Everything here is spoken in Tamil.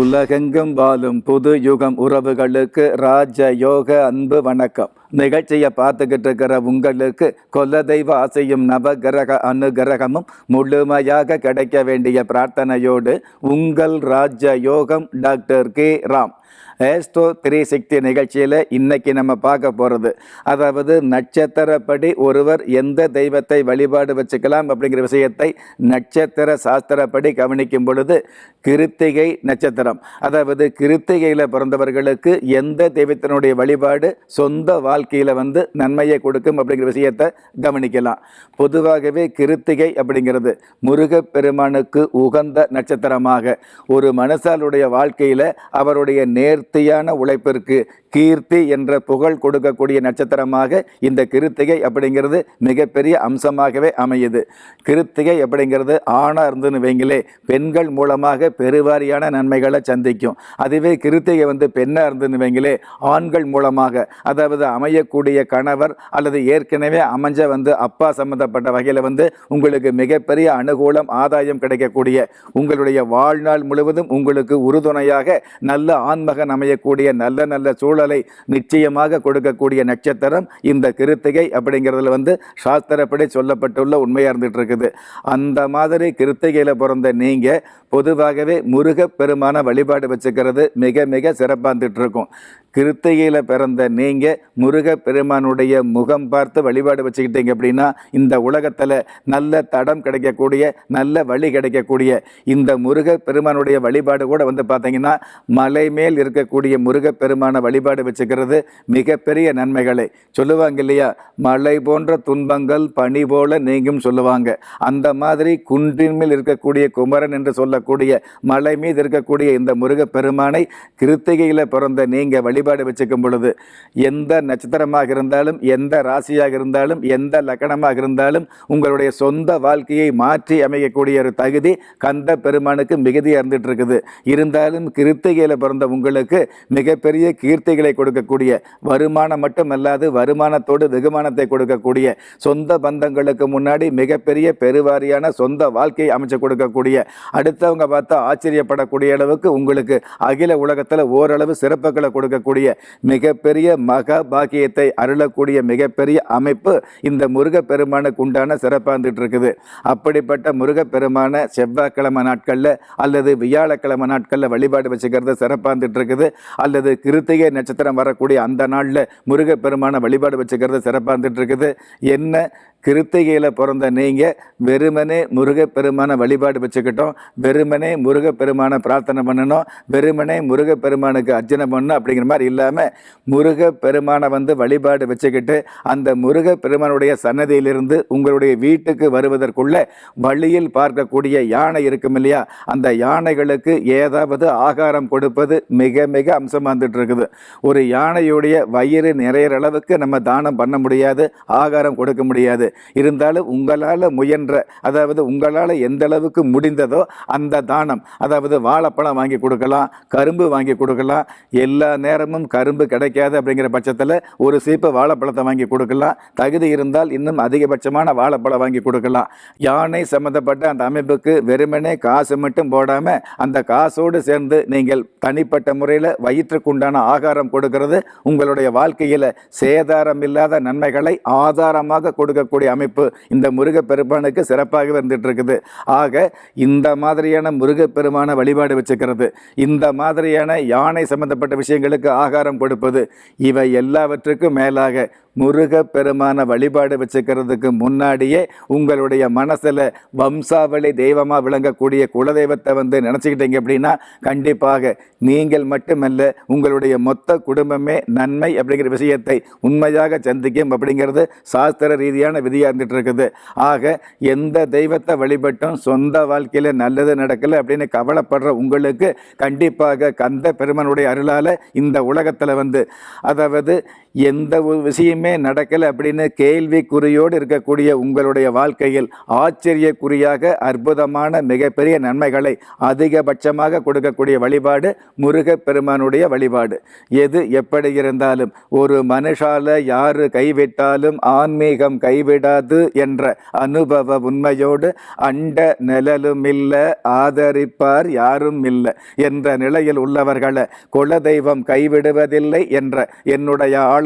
உலகெங்கும் வாழும் புது யுகம் உறவுகளுக்கு ராஜ யோக அன்பு வணக்கம். நிகழ்ச்சியை பார்த்துக்கிட்டு இருக்கிற உங்களுக்கு கொல்ல தெய்வ ஆசையும் நவகிரக அனுகிரகமும் முழுமையாக கிடைக்க வேண்டிய பிரார்த்தனையோடு உங்கள் Raja Yogam doctor K Ram. Astro three sixty நிகழ்ச்சியில் இன்னைக்கு நம்ம பார்க்க போகிறது அதாவது நட்சத்திரப்படி ஒருவர் எந்த தெய்வத்தை வழிபாடு வச்சுக்கலாம் அப்படிங்கிற விஷயத்தை நட்சத்திர சாஸ்திரப்படி கவனிக்கும் பொழுது கிருத்திகை நட்சத்திரம். அதாவது கிருத்திகையில் பிறந்தவர்களுக்கு எந்த தெய்வத்தினுடைய வழிபாடு சொந்த வாழ்க்கையில் வந்து நன்மையை கொடுக்கும் அப்படிங்கிற விஷயத்தை கவனிக்கலாம். பொதுவாகவே கிருத்திகை அப்படிங்கிறது முருகப்பெருமானுக்கு உகந்த நட்சத்திரமாக ஒரு மனுஷாலுடைய வாழ்க்கையில் அவருடைய நேர்த்தியான உழைப்பிற்கு கீர்த்தி என்ற புகழ் கொடுக்கக்கூடிய நட்சத்திரமாக இந்த கிருத்திகை அப்படிங்கிறது மிகப்பெரிய அம்சமாகவே அமையுது. கிருத்திகை அப்படிங்கிறது ஆணாக இருந்துன்னு வைங்களே பெண்கள் மூலமாக பெருவாரியான நன்மைகளை சந்திக்கும். அதுவே கிருத்திகை வந்து பெண்ணாக இருந்துன்னு வைங்களே ஆண்கள் மூலமாக அதாவது அமையக்கூடிய கணவர் அல்லது ஏற்கனவே அமைஞ்ச வந்து அப்பா சம்பந்தப்பட்ட வகையில் வந்து உங்களுக்கு மிகப்பெரிய அனுகூலம் ஆதாயம் கிடைக்கக்கூடிய உங்களுடைய வாழ்நாள் முழுவதும் உங்களுக்கு உறுதுணையாக நல்ல ஆண்மகன் அமையக்கூடிய நல்ல நல்ல சூழல் நிச்சயமாக கொடுக்கக்கூடிய நட்சத்திரம் இந்த கிருத்திகை அப்படிங்கிறதுல வந்து சாஸ்திரப்படி சொல்லப்பட்டுள்ள உண்மையாக இருந்துட்டு இருக்குது அந்த மாதிரி கிருத்திகையில் பிறந்த நீங்கள் பொதுவாகவே முருக பெருமான வழிபாடு வச்சுக்கிறது மிக மிக சிறப்பாக இருந்துட்டு இருக்கும் கிருத்திகையில் பிறந்த நீங்கள் முருக பெருமானுடைய முகம் பார்த்து வழிபாடு வச்சுக்கிட்டீங்க அப்படின்னா இந்த உலகத்தில் நல்ல தடம் கிடைக்கக்கூடிய நல்ல வழி கிடைக்கக்கூடிய இந்த முருக பெருமானுடைய வழிபாடு கூட வந்து பார்த்தீங்கன்னா மலை மேல் இருக்கக்கூடிய முருக பெருமான வழிபாடு வச்சுக்கிறது மிகப்பெரிய நன்மைகளை. சொல்லுவாங்க இல்லையா? மலை போன்ற துன்பங்கள் பனி போல நீங்கும் சொல்லுவாங்க. அந்த மாதிரி குன்றின் மேல் இருக்கக்கூடிய குமரன் என்று சொல்லக்கூடிய மலை மீது இருக்கக்கூடிய இந்த முருக பெருமானை கிருத்திகையில் பிறந்த நீங்கள் வழி வழிபாடு வச்சுக்கும் பொழுது எந்த நட்சத்திரமாக இருந்தாலும் எந்த ராசியாக இருந்தாலும் எந்த லக்கணமாக இருந்தாலும் உங்களுடைய சொந்த வாழ்க்கையை மாற்றி அமையக்கூடிய ஒரு தகுதி கந்த பெருமானுக்கு மிகுதியாக இருந்துட்டு இருக்குது இருந்தாலும் கிருத்திகையில் பிறந்த உங்களுக்கு மிகப்பெரிய கீர்த்திகளை கொடுக்கக்கூடிய வருமானம் மட்டும் அல்லாது வருமானத்தோடு வெகுமானத்தை கொடுக்கக்கூடிய சொந்த பந்தங்களுக்கு முன்னாடி மிகப்பெரிய பெருவாரியான சொந்த வாழ்க்கையை அமைச்சு கொடுக்கக்கூடிய அடுத்தவங்க பார்த்தா ஆச்சரியப்படக்கூடிய அளவுக்கு உங்களுக்கு அகில உலகத்தில் ஓரளவு சிறப்புகளை கொடுக்கக்கூடிய மிகப்பெரிய மகா பாக்கியத்தை அருளக்கூடிய மிகப்பெரிய அமைப்பு இந்த முருகப்பெருமானுக்கு உண்டான சிறப்பாக இருந்துட்டு இருக்குது அப்படிப்பட்ட முருகப்பெருமான செவ்வாய்க்கிழமை நாட்களில் அல்லது வியாழக்கிழமை நாட்களில் வழிபாடு வச்சுக்கிறது சிறப்பாக இருந்துட்டு இருக்குது அல்லது கிருத்திகை நட்சத்திரம் வரக்கூடிய அந்த நாளில் முருகப்பெருமான வழிபாடு வச்சுக்கிறது சிறப்பாக இருந்துட்டு இருக்குது என்ன கிருத்திகையில் பிறந்த நீங்கள் வெறுமனே முருகப்பெருமான வழிபாடு வச்சுக்கிட்டோம். வெறுமனே முருகப்பெருமான பிரார்த்தனை பண்ணணும். வெறுமனே முருகப்பெருமானுக்கு அர்ச்சனை பண்ணணும் அப்படிங்கிற மாதிரி இல்லாமல் முருகப்பெருமானை வந்து வழிபாடு வச்சுக்கிட்டு அந்த முருகப்பெருமானுடைய சன்னதியிலிருந்து உங்களுடைய வீட்டுக்கு வருவதற்குள்ள வழியில் பார்க்கக்கூடிய யானை இருக்கும் இல்லையா? அந்த யானைகளுக்கு ஏதாவது ஆகாரம் கொடுப்பது மிக மிக அம்சமாக வந்துட்டு இருக்குது ஒரு யானையுடைய வயிறு நிறையிற அளவுக்கு நம்ம தானம் பண்ண முடியாது ஆகாரம் கொடுக்க முடியாது. இருந்தாலும் உங்களால் முயன்ற அதாவது உங்களால் எந்த அளவுக்கு முடிந்ததோ அந்த தானம் அதாவது வாழைப்பழம் வாங்கி கொடுக்கலாம் கரும்பு வாங்கி கொடுக்கலாம் எல்லா நேரமும் கரும்பு கிடைக்காது அப்படிங்கிற பட்சத்தில் ஒரு சீப்பு வாழைப்பழத்தை வாங்கி கொடுக்கலாம். தகுதி இருந்தால் இன்னும் அதிகபட்சமான வாழைப்பழம் வாங்கி கொடுக்கலாம். யானை சம்மந்தப்பட்ட அந்த அமைப்புக்கு வெறுமனே காசு மட்டும் போடாமல் அந்த காசோடு சேர்ந்து நீங்கள் தனிப்பட்ட முறையில் வயிற்றுக்குண்டான ஆகாரம் கொடுக்கிறது உங்களுடைய வாழ்க்கையில் சேதாரம் இல்லாத நன்மைகளை ஆதாரமாக கொடுக்கக்கூடிய அமைப்பு இந்த முருகப்பெருமானுக்கு சிறப்பாகவே இருந்துட்டு இருக்குது ஆக இந்த மாதிரியான முருகப்பெருமான வழிபாடு வச்சுக்கிறது இந்த மாதிரியான யானை சம்பந்தப்பட்ட விஷயங்களுக்கு ஆகாரம் கொடுப்பது இவை எல்லாவற்றுக்கும் மேலாக முருகப்பெருமான வழிபாடு வச்சுக்கிறதுக்கு முன்னாடியே உங்களுடைய மனசில் வம்சாவளி தெய்வமாக விளங்கக்கூடிய குலதெய்வத்தை வந்து நினச்சிக்கிட்டீங்க அப்படின்னா கண்டிப்பாக நீங்கள் மட்டுமல்ல உங்களுடைய மொத்த குடும்பமே நன்மை அப்படிங்கிற விஷயத்தை உண்மையாக சந்திக்கும் அப்படிங்கிறது சாஸ்திர ரீதியான விதியாக இருந்துட்டு இருக்குது ஆக எந்த தெய்வத்தை வழிபட்டும் சொந்த வாழ்க்கையில் நல்லது நடக்கலை அப்படின்னு கவலைப்படுற உங்களுக்கு கண்டிப்பாக கந்த பெருமனுடைய அருளால் இந்த உலகத்தில் வந்து அதாவது எந்த ஒரு விஷயமே நடக்கலை அப்படின்னு கேள்விக்குறியோடு இருக்கக்கூடிய உங்களுடைய வாழ்க்கையில் ஆச்சரியக்குறியாக அற்புதமான மிகப்பெரிய நன்மைகளை அதிகபட்சமாக கொடுக்கக்கூடிய வழிபாடு முருகப்பெருமானுடைய வழிபாடு. எது எப்படி இருந்தாலும் ஒரு மனுஷால யாரு கைவிட்டாலும் ஆன்மீகம் கைவிடாது என்ற அனுபவ உண்மையோடு அண்ட நிழலும் இல்லை ஆதரிப்பார் யாரும் இல்லை என்ற நிலையில் உள்ளவர்களை குலதெய்வம் கைவிடுவதில்லை என்ற என்னுடைய